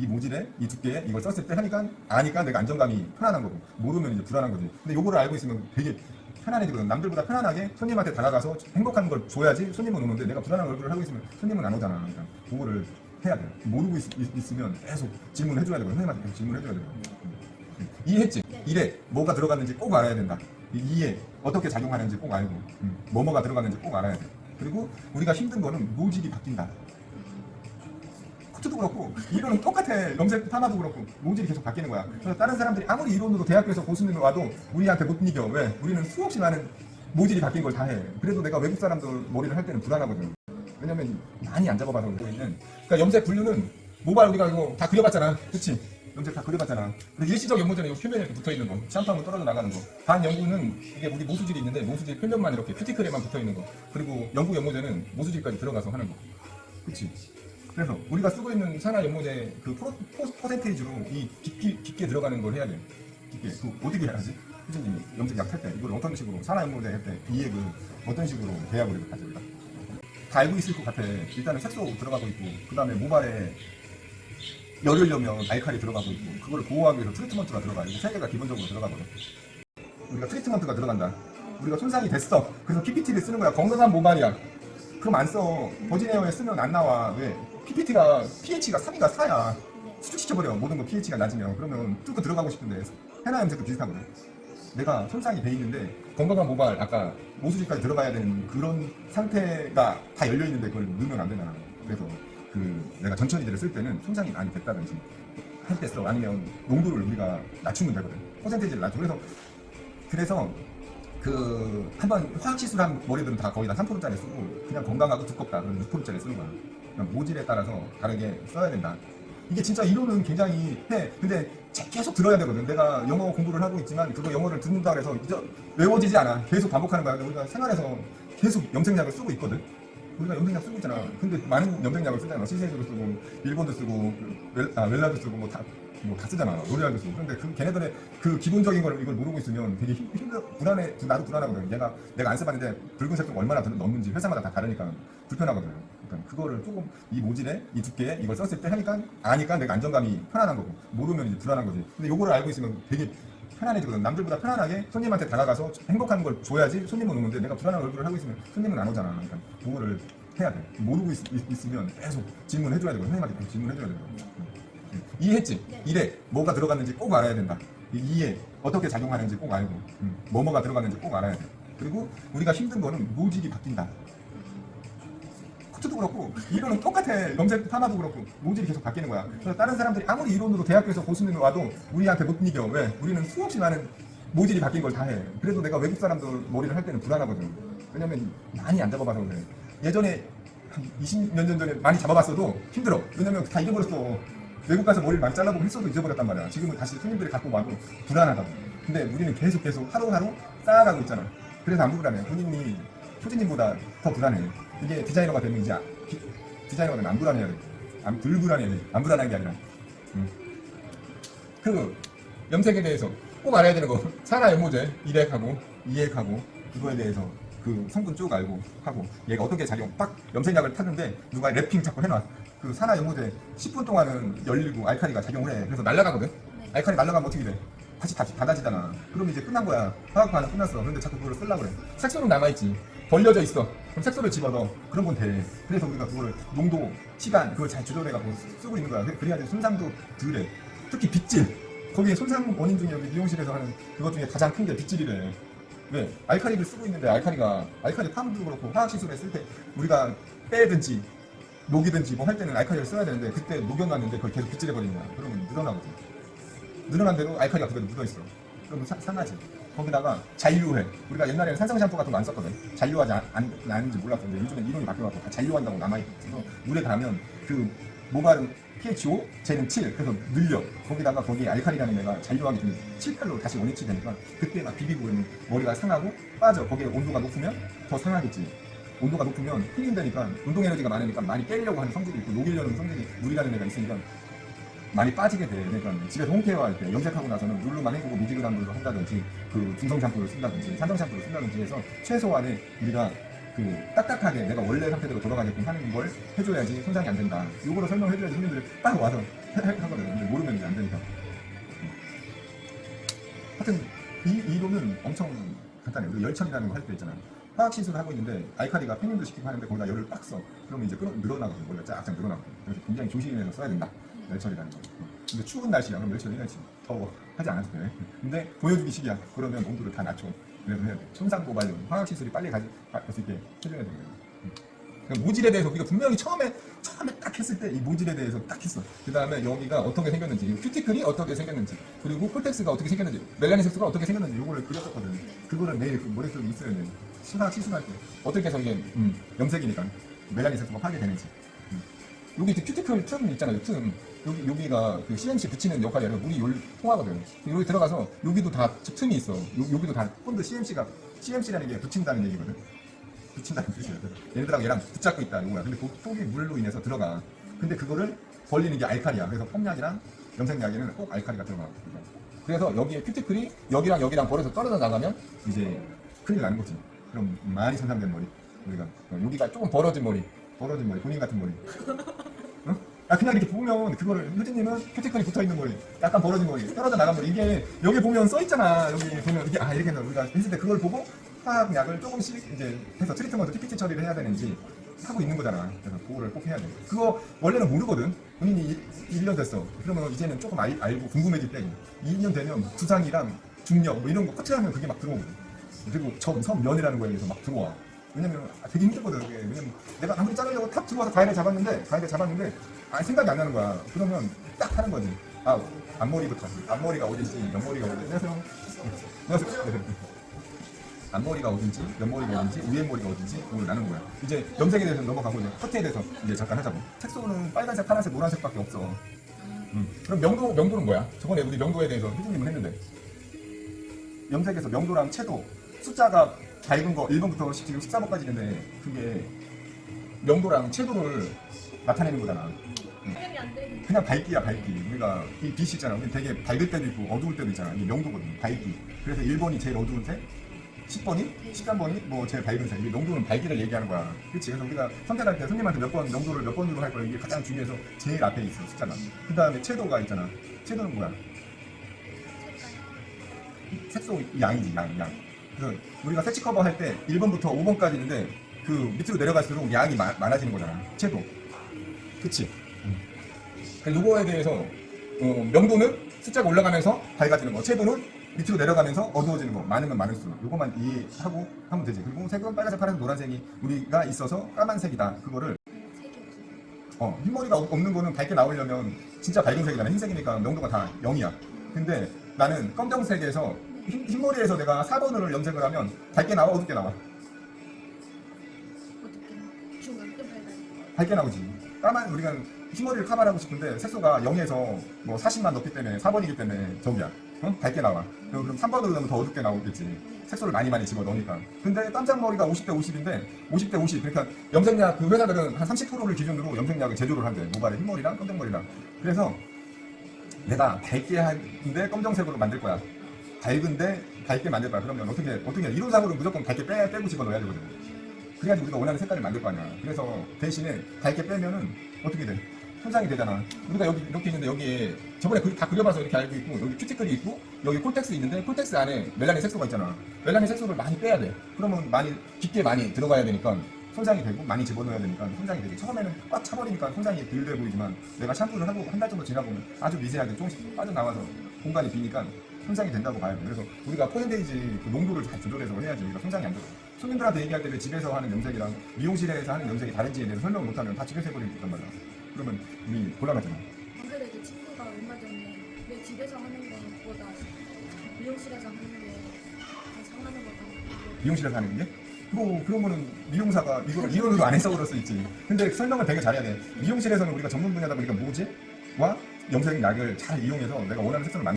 이 모질에 이 두께에 이걸 썼을 때 하니까 아니까 내가 안정감이 편안한 거고 모르면 이제 불안한 거지. 근데 요거를 알고 있으면 되게 편안해지거든. 남들보다 편안하게 손님한테 다가가서 행복한 걸 줘야지 손님은 오는데 내가 불안한 얼굴을 하고 있으면 손님은 안 오잖아. 그러니까 그거를 해야 돼. 모르고 있, 으면 계속 질문을 해줘야 되고 선생님한테 계속 질문을 해줘야 되고. 이해했지? 일에 뭐가 들어갔는지 꼭 알아야 된다. 이 이에 어떻게 작용하는지 꼭 알고, 음, 뭐뭐가 들어갔는지 꼭 알아야 돼. 그리고 우리가 힘든 거는 모질이 바뀐다. 코트도 그렇고 이론은 똑같아. 염색 파마도 그렇고 모질이 계속 바뀌는 거야. 그래서 다른 사람들이 아무리 이론으로 대학교에서 고수는 와도 우리한테 못 이겨. 왜? 우리는 수없이 많은 모질이 바뀐 걸 다 해. 그래도 내가 외국 사람들 머리를 할 때는 불안하거든. 왜냐면 많이 안 잡아봐서 그러고 있는. 그러니까 염색 분류는 모발 우리가 이거 다 그려봤잖아. 그치? 염색 다 그려봤잖아. 그리고 일시적 연모제는 이 표면에 이렇게 붙어 있는 거. 샴푸하면 떨어져 나가는 거. 반 연구는 이게 우리 모수질이 있는데 모수질 표면만 이렇게 큐티클에만 붙어 있는 거. 그리고 연구 연모제는 모수질까지 들어가서 하는 거. 그치? 그래서 우리가 쓰고 있는 산화 연모제 그 프로, 포, 퍼센테이지로 이 깊게, 깊게 들어가는 걸 해야 돼. 깊게. 그 어떻게 해야지? 선생님이 염색 약 할 때 이걸 어떤 식으로 산화 연모제 할 때 이 액을 어떤 식으로 배합을 하지 우리가? 다 알고 있을 것 같아. 일단은 색소 들어가고 있고 그 다음에 모발에 열으려면 알칼리 들어가고 있고 그걸 보호하기 위해서 트리트먼트가 들어가. 이거 세 개가 기본적으로 들어가거든. 우리가 트리트먼트가 들어간다. 우리가 손상이 됐어. 그래서 PPT를 쓰는 거야. 건강한 모발이야. 그럼 안 써. 버진에어에 쓰면 안 나와. 왜? PPT가 pH가 3이가 4야. 수축시켜버려. 모든 거 pH가 낮으면. 그러면 뚫고 들어가고 싶은데 헤나 염색도 비슷하거든. 내가 손상이 돼 있는데 건강한 모발 아까 모수지까지 들어가야 되는 그런 상태가 다 열려 있는데 그걸 넣으면 안 되나. 그래서 그 내가 전천이들을 쓸 때는 손상이 많이 됐다든지 할 때 써. 아니면 농도를 우리가 낮추면 되거든. 퍼센테이지를 낮추고 그래서 그래서 그 한번 화학 시술한 머리들은 다 거의 다 3%짜리 쓰고 그냥 건강하고 두껍다 그럼 6%짜리 쓰는 거야. 그냥 모질에 따라서 다르게 써야 된다. 이게 진짜 이론은 굉장히 해. 근데 제- 계속 들어야 되거든. 내가 영어 공부를 하고 있지만 그거 영어를 듣는다 그래서 이제 외워지지 않아. 계속 반복하는 거야. 우리가 생활에서 계속 염색약을 쓰고 있거든. 우리가 염색약 쓰고 있잖아. 근데 많은 염색약을 쓰잖아. 시세이도 쓰고, 일본도 쓰고, 웰, 아, 웰라도 쓰고, 뭐 다, 뭐 다 쓰잖아. 로레알도 쓰고. 그런데 그 걔네들의 그 기본적인 걸 이걸 모르고 있으면 되게 힘, 힘들, 불안해, 나도 불안하거든. 얘가, 내가 안 써봤는데 붉은색 좀 얼마나 더 넣는지 회사마다 다 다르니까 불편하거든. 그러니까 그거를 조금 이 모질에, 이 두께에 이걸 썼을 때 하니까, 아니까 내가 안정감이 편안한 거고, 모르면 이제 불안한 거지. 근데 요거를 알고 있으면 되게 편안해지거든. 남들보다 편안하게 손님한테 다가가서 행복한 걸 줘야지 손님은 오는데 내가 불안한 얼굴을 하고 있으면 손님은 안 오잖아. 그러니까 그거를 해야 돼. 모르고 있, 으면 계속 질문해줘야 되고 선생님한테 계속 질문해줘야 되고. 응. 이해했지? 일에 뭐가 들어갔는지 꼭 알아야 된다. 이 이에 어떻게 작용하는지 꼭 알고 응. 뭐뭐가 들어갔는지 꼭 알아야 돼. 그리고 우리가 힘든 거는 모질이 바뀐다. 코트도 그렇고 이론은 똑같아. 염색 파마도 그렇고 모질이 계속 바뀌는 거야. 그래서 다른 사람들이 아무리 이론으로 대학교에서 고수는 와도 우리한테 못 이겨. 왜? 우리는 수없이 많은 모질이 바뀐 걸 다 해. 그래도 내가 외국 사람들 머리를 할 때는 불안하거든. 왜냐면 많이 안 잡아봐서 그래. 예전에 한 20몇 년 전에 많이 잡아봤어도 힘들어. 왜냐면 다 잊어버렸어. 외국 가서 머리를 많이 잘라보고 했어도 잊어버렸단 말이야. 지금은 다시 손님들이 갖고 와도 불안하다고. 근데 우리는 계속 계속 하루하루 쌓아가고 있잖아. 그래서 안 불안해. 본인이 초진님보다 더 불안해. 이게 디자이너가 되면 이제 디- 디자이너가 되면 안 불안해야 돼. 안 불불안해야 돼. 안 불안한 게 아니라. 음. 그 염색에 대해서 꼭 알아야 되는 거. 산화 연모제 1액하고 2액하고 그거에 대해서 그 성분 쭉 알고 하고 얘가 어떻게 작용 딱 염색약을 탔는데 누가 랩핑 자꾸 해놔 그 산화 연모제 10분 동안은 열리고 알칼리가 작용을 해 그래서 날아가거든 알칼리 날아가면 어떻게 돼 다시 다시 닫아지잖아 그럼 이제 끝난 거야 화학 반응 끝났어 그런데 자꾸 그걸 쓰려고 그래 색소는 남아있지 벌려져 있어 그럼 색소를 집어넣어 그런 건 돼 그래서 우리가 그거를 농도 시간 그걸 잘 조절해갖고 쓰- 쓰고 있는 거야 그래- 그래야지 손상도 덜해 특히 빗질 거기에 손상 원인 중에 여기 미용실에서 하는 그것 중에 가장 큰 게 빗질이래 왜? 알칼리를 쓰고 있는데 알칼리가 알칼리 팜도 그렇고 화학 시술에 쓸 때 우리가 빼든지 녹이든지 뭐 할 때는 알칼리를 써야 되는데 그때 녹여놨는데 그걸 계속 빗질해 버리는 거야. 그러면 늘어나거든. 늘어난 대로 알칼리가 그대로 묻어 있어. 그러면 사- 상하지. 거기다가 잔류해. 우리가 옛날에는 산성 샴푸 같은 거 안 썼거든. 잔류하지 않, 안, 않는지 몰랐는데 요즘엔 이론이 바뀌어갖고 다 잔류한다고 남아있고 그래서 물에 닿으면 그 모발은 pH 5, 쟤는 7. 그래서 늘려. 거기다가 거기에 알칼리라는 애가 잔류하기 전에 7, 8로 다시 원위치 되니까 그때 막 비비고 그러면 머리가 상하고 빠져. 거기에 온도가 높으면 더 상하겠지. 온도가 높으면 힐링되니까 운동 에너지가 많으니까 많이 빼려고 하는 성질이 있고 녹이려는 성질이 물이라는 애가 있으니까 많이 빠지게 돼. 그러니까 집에서 홈케어 할 때 염색하고 나서는 물로만 헹구고 미지근한 물로 한다든지 그 중성 샴푸를 쓴다든지 산성 샴푸를 쓴다든지 해서 최소한의 우리가 그 딱딱하게 내가 원래 상태대로 돌아가게끔 하는 걸 해줘야지 손상이 안 된다. 이거를 설명해줘야지 손님들이 딱 와서 하거든. 근데 모르면 안 되니까. 하여튼 이 이론은 엄청 간단해. 우리 열처리라는 거 할 때 있잖아. 화학 시술을 하고 있는데 알칼리가 페닝도 시키고 하는데 거기다 열을 빡 써. 그러면 이제 끊어 늘어나거든. 머리가 쫙쫙 늘어나거든. 그래서 굉장히 조심해서 써야 된다. 열처리라는 거. 근데 추운 날씨야. 그럼 열처리는 더워 하지 않아도 돼. 근데 보여주기 식이야. 그러면 온도를 다 낮춰. 그래서 해야 돼. 손상 고발용 화학 시술이 빨리 가지 갈 수 있게 해줘야 되는 거야. 그러니까 모질에 대해서 우리가 분명히 처음에 처음에 딱 했을 때 이 모질에 대해서 딱 했어. 그 다음에 여기가 어떻게 생겼는지, 이 큐티클이 어떻게 생겼는지, 그리고 콜텍스가 어떻게 생겼는지, 멜라닌 색소가 어떻게 생겼는지 이거를 그렸었거든. 그거를 매일 그 머릿속에 있어야 돼. 시사 시술할 때 어떻게 해서 이게 음, 염색이니까 멜라닌 색소가 파괴되는지. 음. 여기 이제 큐티클 틈 있잖아요. 틈. 여기 여기가 그 CNC 붙이는 역할이 아니라 물이 열 통하거든. 여기 들어가서 여기도 다 틈이 있어. 요, 여기도 다 본드 CNC가 CNC라는 게 붙인다는 얘기거든. 붙인다는 뜻이야. 얘네들하고 얘랑 붙잡고 있다 이거야. 근데 그 속이 물로 인해서 들어가. 근데 그거를 벌리는 게 알칼리야. 그래서 폼약이랑 염색약에는 꼭 알칼리가 들어가. 그래서 여기에 큐티클이 여기랑 여기랑 벌어서 떨어져 나가면 이제 큰일 나는 거지. 그럼 많이 손상된 머리. 우리가 어, 여기가 조금 벌어진 머리, 벌어진 머리, 본인 같은 머리. 응? 아 그냥 이렇게 보면 그거를 효진님은 큐티클이 붙어 있는 머리, 약간 벌어진 머리, 떨어져 나간 머리 이게 여기 보면 써 있잖아. 여기 보면 이게 아 이렇게 우리가 했을 때 그걸 보고 화학약을 조금씩 이제 해서 트리트먼트 PPT 처리를 해야 되는지 하고 있는 거잖아. 그래서 그거를 꼭 해야 돼. 그거 원래는 모르거든. 본인이 1, 년 됐어. 그러면 이제는 조금 알, 알고 궁금해질 때 2년 되면 부상이랑 중력 뭐 이런 거 커트하면 그게 막 들어오거든. 그리고 점, 섬면이라는 거에서 막 들어와. 왜냐면 아, 되게 힘들거든. 그게. 왜냐면 내가 아무리 자르려고 탁 들어와서 가위를 잡았는데 가위를 잡았는데 아 생각이 안 나는 거야. 그러면 딱 하는 거지. 아 앞머리부터 앞머리가 어딘지 옆머리가 어딘지 안녕하세요. 앞머리가 어딘지, 옆머리가 어딘지, 위에 머리가 어딘지 오늘 나눈 거야. 이제 염색에 대해서 넘어가고 이제 커트에 대해서 이제 잠깐 하자고. 색소는 빨간색, 파란색, 노란색밖에 없어. 음. 그럼 명도 명도는 뭐야? 저번에 우리 명도에 대해서 효진님은 했는데 염색에서 명도랑 채도 숫자가 밝은 거 1번부터 지금 14번까지 있는데 그게 명도랑 채도를 나타내는 거잖아. 그냥 밝기야 밝기. 우리가 이 빛이 있잖아. 우리 되게 밝을 때도 있고 어두울 때도 있잖아. 이게 명도거든 밝기. 그래서 1번이 제일 어두운 색 10번이? 13번이? 뭐 제일 밝은 색 이게 명도는 밝기를 얘기하는 거야. 그렇지 그래서 우리가 선택할 때 손님한테 몇 번 명도를 몇 번으로 할 거야 이게 가장 중요해서 제일 앞에 있어 숫자가. 그 다음에 채도가 있잖아. 채도는 뭐야. 색소 양이지 양 양. 그래서 우리가 세치 커버 할 때 1번부터 5번까지 있는데 그 밑으로 내려갈수록 양이 마- 많아지는 거잖아 채도 그치 그러니까 요거에 대해서 어, 명도는 숫자가 올라가면서 밝아지는 거, 채도는 밑으로 내려가면서 어두워지는 거, 많으면 많을수록 요거만 이해하고 하면 되지. 그리고 색은 빨간색, 파란색, 노란색이 우리가 있어서 까만색이다. 그거를. 어, 흰머리가 없- 없는 거는 밝게 나오려면 진짜 밝은 색이잖아. 흰색이니까 명도가 다 0이야. 근데 나는 검정색에서 흰, 흰머리에서 내가 4번으로 염색을 하면 밝게 나와, 어둡게 나와? 어떻게 중간 좀 밝아요. 밝게 나오지. 까만 우리가 흰머리를 카바하고 싶은데 색소가 0에서 뭐 40만 넣기 때문에 4번이기 때문에 저기야. 어? 밝게 나와. 그럼, 그럼 3번으로 넣으면 더 어둡게 나오겠지. 색소를 많이 많이 집어 넣으니까. 근데 깜짝 머리가 50대 50인데 50대 50. 그러니까 염색약 그 회사들은 한 30%를 기준으로 염색약을 제조를 한대. 모발에 흰머리랑 검정머리랑. 그래서 내가 밝게 하는데 검정색으로 만들 거야. 밝은데 밝게 만들 거야. 그러면 어떻게 어떻게 해? 이론상으로 무조건 밝게 빼 빼고 집어 넣어야 되거든. 그래야지 우리가 원하는 색깔을 만들 거 아니야. 그래서 대신에 밝게 빼면은 어떻게 돼? 손상이 되잖아. 우리가 여기 이렇게 있는데 여기에 저번에 그- 다 그려봐서 이렇게 알고 있고 여기 큐티클이 있고 여기 콜텍스 있는데 콜텍스 안에 멜라닌 색소가 있잖아. 멜라닌 색소를 많이 빼야 돼. 그러면 많이 깊게 많이 들어가야 되니까 손상이 되고 많이 집어넣어야 되니까 손상이 되지. 처음에는 꽉 차버리니까 손상이 덜 돼 보이지만 내가 샴푸를 하고 한 달 정도 지나보면 아주 미세하게 조금씩 빠져나와서 공간이 비니까 손상이 된다고 돼. 그래서 우리가 퍼센테이지 그 농도를 잘 조절해서 해야지 우리가 손상이 안 돼. 손님들한테 얘기할 때 왜 집에서 하는 염색이랑 미용실에서 하는 염색이 다른지에 대해서 설명을 못하면 다 집에서 해버리고 있단 말이야. 그러면 우리 곤란하잖아. 안 그래도 친구가 얼마 전에 왜 집에서 하는 것보다 미용실에서 하는 게 더 상하는 거다. 미용실에서 하는 게? 뭐 그런 거는 미용사가 이걸 이론으로 안 해서 그럴 수 있지. 근데 설명을 되게 잘해야 돼. 미용실에서는 우리가 전문 분야다 보니까 모제와 염색 약을 잘 이용해서 내가 원하는 색상을 만